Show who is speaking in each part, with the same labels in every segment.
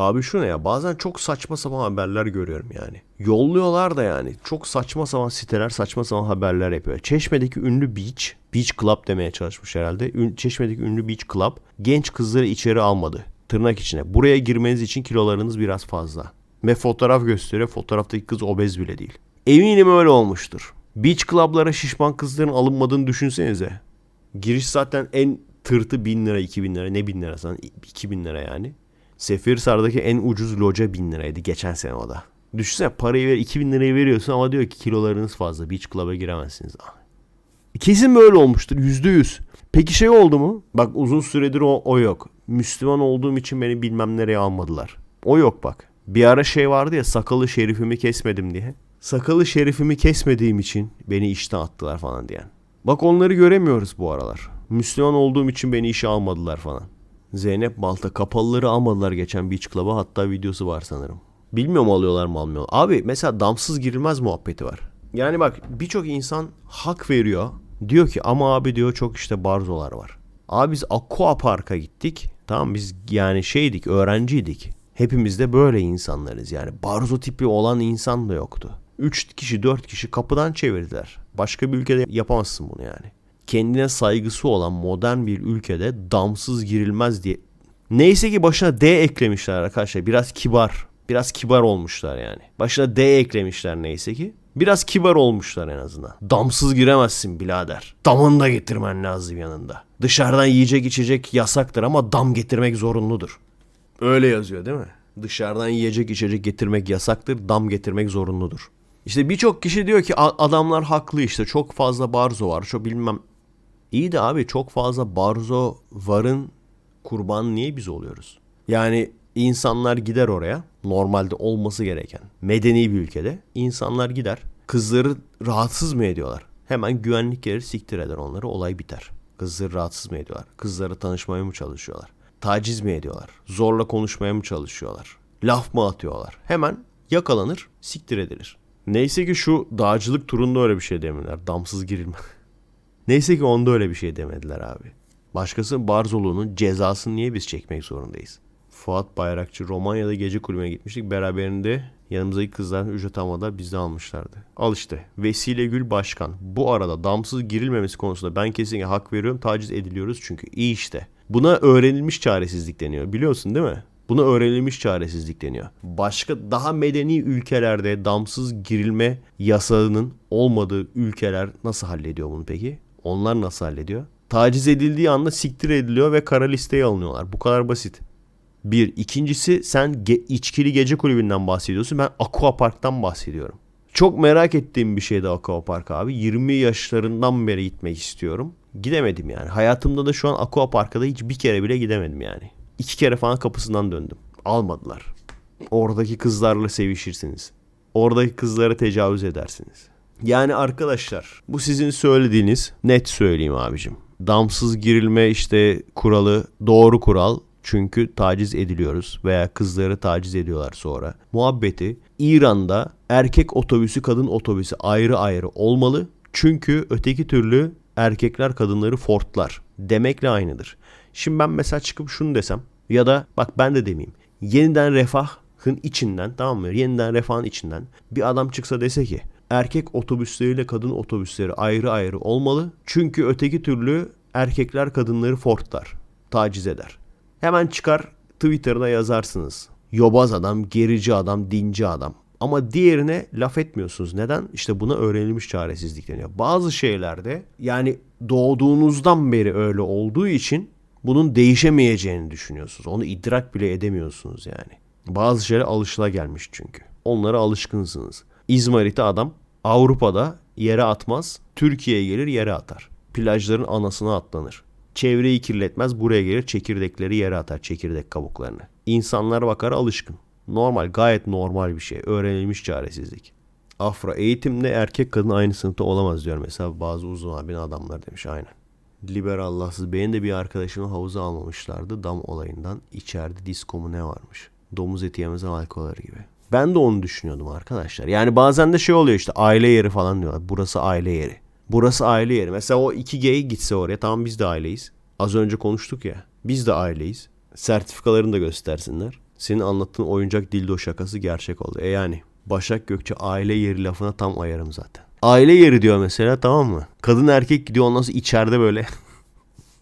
Speaker 1: Abi şu ne ya bazen çok saçma sapan haberler görüyorum yani. Yolluyorlar da yani. Çok saçma sapan siteler saçma sapan haberler yapıyor. Çeşme'deki ünlü beach, beach club demeye çalışmış herhalde. Çeşme'deki ünlü beach club genç kızları içeri almadı. Tırnak içine. Buraya girmeniz için kilolarınız biraz fazla. Ve fotoğraf gösteriyor. Fotoğraftaki kız obez bile değil. Eminim öyle olmuştur. Beach club'lara şişman kızların alınmadığını düşünsenize. Giriş zaten en tırtı 1000 lira 2000 lira ne 1000 lira sana 2000 lira yani. Seferihisar'daki en ucuz loca 1000 liraydı geçen sene o da. Düşünsene parayı ver 2000 lirayı veriyorsun ama diyor ki kilolarınız fazla beach club'a giremezsiniz. Kesin böyle olmuştur yüzde yüz. Peki şey oldu mu? Bak uzun süredir o, o yok. Müslüman olduğum için beni bilmem nereye almadılar. O yok bak. Bir ara şey vardı ya sakalı şerifimi kesmedim diye. Sakalı şerifimi kesmediğim için beni işten attılar falan diyen. Bak onları göremiyoruz bu aralar. Müslüman olduğum için beni işe almadılar falan. Zeynep Balta kapalıları almadılar geçen Beach Club'a hatta videosu var sanırım. Bilmiyorum alıyorlar mı almıyorlar. Abi mesela damsız girilmez muhabbeti var. Yani bak birçok insan hak veriyor. Diyor ki ama abi diyor çok işte barzolar var. Abi biz Aqua Park'a gittik. Tamam biz yani şeydik öğrenciydik. Hepimiz de böyle insanlarız yani. Barzo tipi olan insan da yoktu. 3 kişi 4 kişi kapıdan çevirdiler. Başka bir ülkede yapamazsın bunu yani. Kendine saygısı olan modern bir ülkede damsız girilmez diye. Neyse ki başına D eklemişler arkadaşlar. Biraz kibar. Biraz kibar olmuşlar yani. Başına D eklemişler neyse ki. Biraz kibar olmuşlar en azından. Damsız giremezsin birader. Damını da getirmen lazım yanında. Dışarıdan yiyecek içecek yasaktır ama dam getirmek zorunludur. Öyle yazıyor değil mi? Dışarıdan yiyecek içecek getirmek yasaktır, dam getirmek zorunludur. İşte birçok kişi diyor ki "A- adamlar haklı işte çok fazla barzo var, çok bilmem. İyi de abi çok fazla barzo varın kurban niye biz oluyoruz? Yani insanlar gider oraya normalde olması gereken medeni bir ülkede insanlar gider kızları rahatsız mı ediyorlar? Hemen güvenlik gelir siktir eder onları olay biter. Kızları rahatsız mı ediyorlar? Kızları tanışmaya mı çalışıyorlar? Taciz mi ediyorlar? Zorla konuşmaya mı çalışıyorlar? Laf mı atıyorlar? Hemen yakalanır, siktir edilir. Neyse ki şu dağcılık turunda öyle bir şey demediler. Damsız girilme. Neyse ki onda öyle bir şey demediler abi. Başkası Barzolu'nun cezasını niye biz çekmek zorundayız? Fuat Bayrakçı Romanya'da gece kulübüne gitmiştik. Beraberinde yanımızdaki kızlar ücret almadan bizde almışlardı. Al işte Vesile Gül Başkan. Bu arada damsız girilmemesi konusunda ben kesinlikle hak veriyorum. Taciz ediliyoruz çünkü iyi işte. Buna öğrenilmiş çaresizlik deniyor. Biliyorsun değil mi? Buna öğrenilmiş çaresizlik deniyor. Başka daha medeni ülkelerde damsız girilme yasağının olmadığı ülkeler nasıl hallediyor bunu peki? Onlar nasıl hallediyor? Taciz edildiği anda siktir ediliyor ve kara listeye alınıyorlar. Bu kadar basit. Bir. ikincisi sen ge- içkili gece kulübünden bahsediyorsun. Ben Aqua Park'tan bahsediyorum. Çok merak ettiğim bir şeydi Aqua Park abi. 20 yaşlarından beri gitmek istiyorum. Gidemedim yani. Hayatımda da şu an Aqua Park'a da hiç bir kere bile gidemedim yani. İki kere falan kapısından döndüm. Almadılar. Oradaki kızlarla sevişirsiniz. Oradaki kızlara tecavüz edersiniz. Yani arkadaşlar bu sizin söylediğiniz net söyleyeyim abicim. Damsız girilme işte kuralı doğru kural. Çünkü taciz ediliyoruz veya kızları taciz ediyorlar sonra. Muhabbeti İran'da erkek otobüsü kadın otobüsü ayrı ayrı olmalı. Çünkü öteki türlü erkekler kadınları fortlar demekle aynıdır. Şimdi ben mesela çıkıp şunu desem ya da bak ben de demeyeyim. Yeniden refahın içinden tamam mı? Yeniden refahın içinden bir adam çıksa dese ki erkek otobüsleriyle kadın otobüsleri ayrı ayrı olmalı. Çünkü öteki türlü erkekler kadınları fortlar, taciz eder. Hemen çıkar Twitter'da yazarsınız. Yobaz adam, gerici adam, dinci adam. Ama diğerine laf etmiyorsunuz. Neden? İşte buna öğrenilmiş çaresizlik deniyor. Bazı şeylerde yani doğduğunuzdan beri öyle olduğu için bunun değişemeyeceğini düşünüyorsunuz. Onu idrak bile edemiyorsunuz yani. Bazı şeyler alışılagelmiş çünkü. Onlara alışkınsınız. İzmarit'i adam Avrupa'da yere atmaz, Türkiye'ye gelir yere atar. Plajların anasına atlanır. Çevreyi kirletmez, buraya gelir çekirdekleri yere atar, çekirdek kabuklarını. İnsanlar bakar alışkın. Normal, gayet normal bir şey. Öğrenilmiş çaresizlik. Afra, eğitimde erkek kadın aynı sınıfta olamaz diyor mesela bazı uzun abin adamlar demiş aynen. Liberal Allahsız. Benim de bir arkadaşımı havuza almamışlardı dam olayından. İçeride disko mu ne varmış. Domuz eti yemez alkol gibi. Ben de onu düşünüyordum arkadaşlar. Yani bazen de şey oluyor işte aile yeri falan diyorlar. Burası aile yeri. Burası aile yeri. Mesela o iki gay gitse oraya tamam biz de aileyiz. Az önce konuştuk ya. Biz de aileyiz. Sertifikalarını da göstersinler. Senin anlattığın oyuncak dildo şakası gerçek oldu. E yani Başak Gökçe aile yeri lafına tam ayarım zaten. Aile yeri diyor mesela tamam mı? Kadın erkek gidiyor ondan sonra içeride böyle.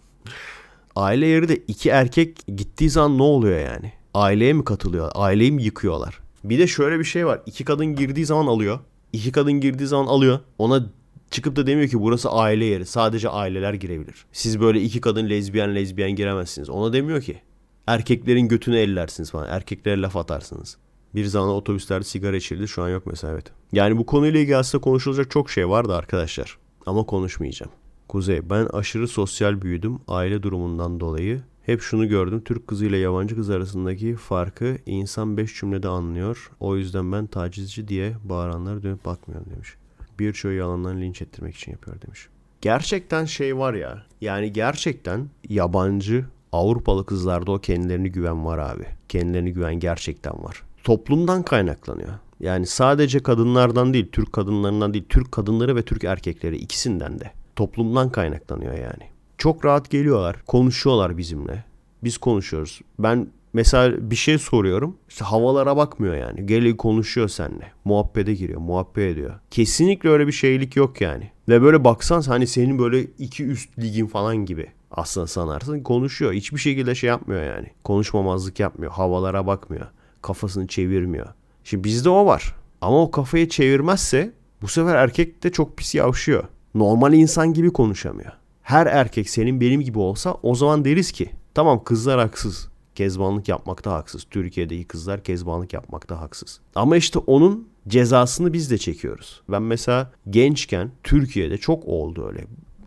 Speaker 1: aile yeri de iki erkek gittiği zaman ne oluyor yani? Aileye mi katılıyor? Aileyi mi yıkıyorlar? Bir de şöyle bir şey var. İki kadın girdiği zaman alıyor. İki kadın girdiği zaman alıyor. Ona çıkıp da demiyor ki burası aile yeri. Sadece aileler girebilir. Siz böyle iki kadın lezbiyen lezbiyen giremezsiniz. Ona demiyor ki. Erkeklerin götünü ellersiniz falan. Erkeklere laf atarsınız. Bir zaman otobüslerde sigara içildi. Şu an yok mesela evet. Yani bu konuyla ilgili aslında konuşulacak çok şey vardı arkadaşlar. Ama konuşmayacağım. Kuzey ben aşırı sosyal büyüdüm aile durumundan dolayı. Hep şunu gördüm. Türk kızı ile yabancı kız arasındaki farkı insan beş cümlede anlıyor. O yüzden ben tacizci diye bağıranlara dönüp bakmıyorum demiş. Birçoğu yalandan linç ettirmek için yapıyor demiş. Gerçekten şey var ya. Yani gerçekten yabancı Avrupalı kızlarda o kendilerini güven var abi. Kendilerini güven gerçekten var. Toplumdan kaynaklanıyor. Yani sadece kadınlardan değil, Türk kadınlarından değil, Türk kadınları ve Türk erkekleri ikisinden de. Toplumdan kaynaklanıyor yani. Çok rahat geliyorlar, konuşuyorlar bizimle. Biz konuşuyoruz. Ben mesela bir şey soruyorum. İşte havalara bakmıyor yani. Geliyor konuşuyor seninle. Muhabbete giriyor, muhabbet ediyor. Kesinlikle öyle bir şeylik yok yani. Ve böyle baksan hani senin böyle iki üst ligin falan gibi aslında sanarsın. Konuşuyor. Hiçbir şekilde şey yapmıyor yani. Konuşmamazlık yapmıyor. Havalara bakmıyor. Kafasını çevirmiyor. Şimdi bizde o var. Ama o kafayı çevirmezse bu sefer erkek de çok pis yavşıyor. Normal insan gibi konuşamıyor. Her erkek senin benim gibi olsa o zaman deriz ki tamam kızlar haksız. Kezbanlık yapmakta haksız. Türkiye'deki kızlar kezbanlık yapmakta haksız. Ama işte onun cezasını biz de çekiyoruz. Ben mesela gençken Türkiye'de çok oldu öyle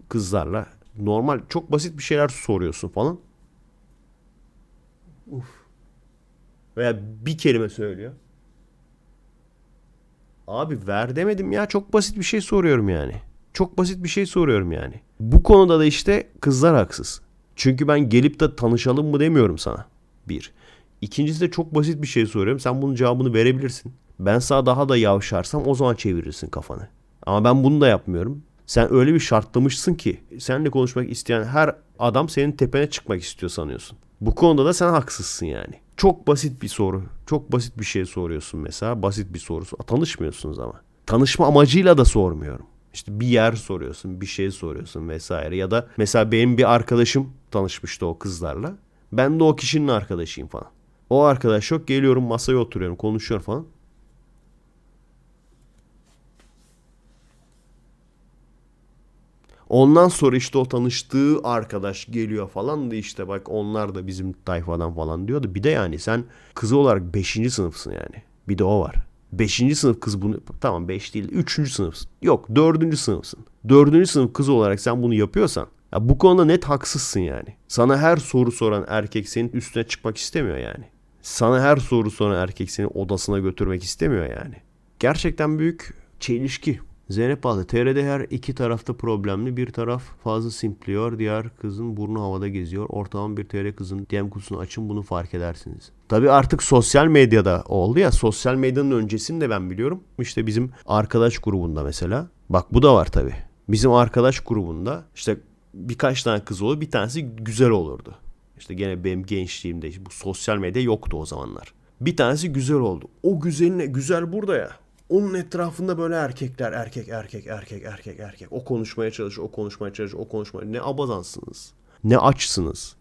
Speaker 1: kızlarla normal çok basit bir şeyler soruyorsun falan. Uf. Veya bir kelime söylüyor. Abi ver demedim ya çok basit bir şey soruyorum yani. Çok basit bir şey soruyorum yani. Bu konuda da işte kızlar haksız. Çünkü ben gelip de tanışalım mı demiyorum sana. Bir. İkincisi de çok basit bir şey soruyorum. Sen bunun cevabını verebilirsin. Ben sana daha da yavşarsam o zaman çevirirsin kafanı. Ama ben bunu da yapmıyorum. Sen öyle bir şartlamışsın ki seninle konuşmak isteyen her adam senin tepene çıkmak istiyor sanıyorsun. Bu konuda da sen haksızsın yani. Çok basit bir soru. Çok basit bir şey soruyorsun mesela. Basit bir sorusu. Tanışmıyorsunuz ama. Tanışma amacıyla da sormuyorum. İşte bir yer soruyorsun, bir şey soruyorsun vesaire. Ya da mesela benim bir arkadaşım tanışmıştı o kızlarla. Ben de o kişinin arkadaşıyım falan. O arkadaş yok geliyorum masaya oturuyorum konuşuyorum falan. Ondan sonra işte o tanıştığı arkadaş geliyor falan da işte bak onlar da bizim tayfadan falan diyordu. Bir de yani sen kızı olarak 5. sınıfsın yani. Bir de o var. 5. sınıf kız bunu tamam 5 değil 3. sınıfsın. Yok 4. sınıfsın. 4. sınıf kız olarak sen bunu yapıyorsan ya bu konuda net haksızsın yani. Sana her soru soran erkek senin üstüne çıkmak istemiyor yani. Sana her soru soran erkek seni odasına götürmek istemiyor yani. Gerçekten büyük çelişki. Zeynep Bağlı. TR'de her iki tarafta problemli. Bir taraf fazla simpliyor. Diğer kızın burnu havada geziyor. Ortalama bir TR kızın DM kutusunu açın bunu fark edersiniz. Tabi artık sosyal medyada oldu ya. Sosyal medyanın öncesini de ben biliyorum. İşte bizim arkadaş grubunda mesela. Bak bu da var tabi. Bizim arkadaş grubunda işte birkaç tane kız olur. Bir tanesi güzel olurdu. İşte gene benim gençliğimde bu sosyal medya yoktu o zamanlar. Bir tanesi güzel oldu. O güzeline güzel burada ya. Onun etrafında böyle erkekler, erkek, erkek, erkek, erkek, erkek. O konuşmaya çalışıyor, o konuşmaya çalışıyor, o konuşmaya. Ne abazansınız, ne açsınız.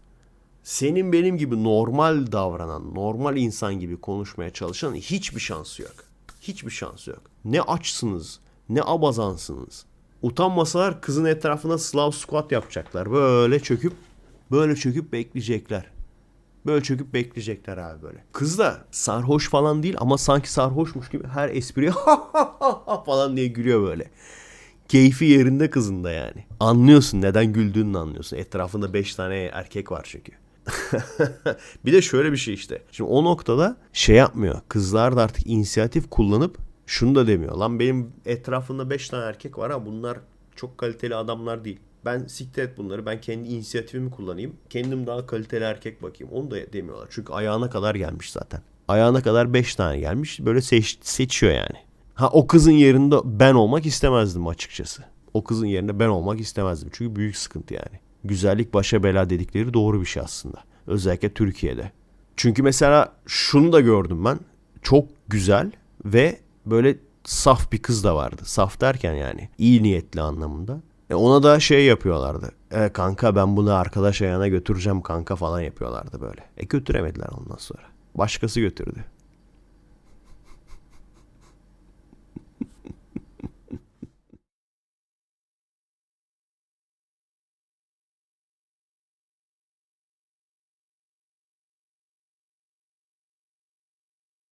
Speaker 1: Senin benim gibi normal davranan, normal insan gibi konuşmaya çalışan hiçbir şansı yok. Hiçbir şansı yok. Ne açsınız, ne abazansınız. Utanmasalar kızın etrafına Slav squat yapacaklar. Böyle çöküp, böyle çöküp bekleyecekler. Böyle çöküp bekleyecekler abi böyle. Kız da sarhoş falan değil ama sanki sarhoşmuş gibi her espriye falan diye gülüyor böyle. Keyfi yerinde kızın da yani. Anlıyorsun neden güldüğünü anlıyorsun. Etrafında 5 tane erkek var çünkü. bir de şöyle bir şey işte. Şimdi o noktada şey yapmıyor. Kızlar da artık inisiyatif kullanıp şunu da demiyor. Lan benim etrafımda 5 tane erkek var ha bunlar çok kaliteli adamlar değil. Ben siktir et bunları. Ben kendi inisiyatifimi kullanayım. Kendim daha kaliteli erkek bakayım. Onu da demiyorlar. Çünkü ayağına kadar gelmiş zaten. Ayağına kadar 5 tane gelmiş. Böyle seç, seçiyor yani. Ha o kızın yerinde ben olmak istemezdim açıkçası. O kızın yerinde ben olmak istemezdim. Çünkü büyük sıkıntı yani. Güzellik başa bela dedikleri doğru bir şey aslında. Özellikle Türkiye'de. Çünkü mesela şunu da gördüm ben. Çok güzel ve böyle saf bir kız da vardı. Saf derken yani iyi niyetli anlamında. E ona da şey yapıyorlardı. E kanka ben bunu arkadaş ayağına götüreceğim kanka falan yapıyorlardı böyle. E götüremediler ondan sonra. Başkası götürdü.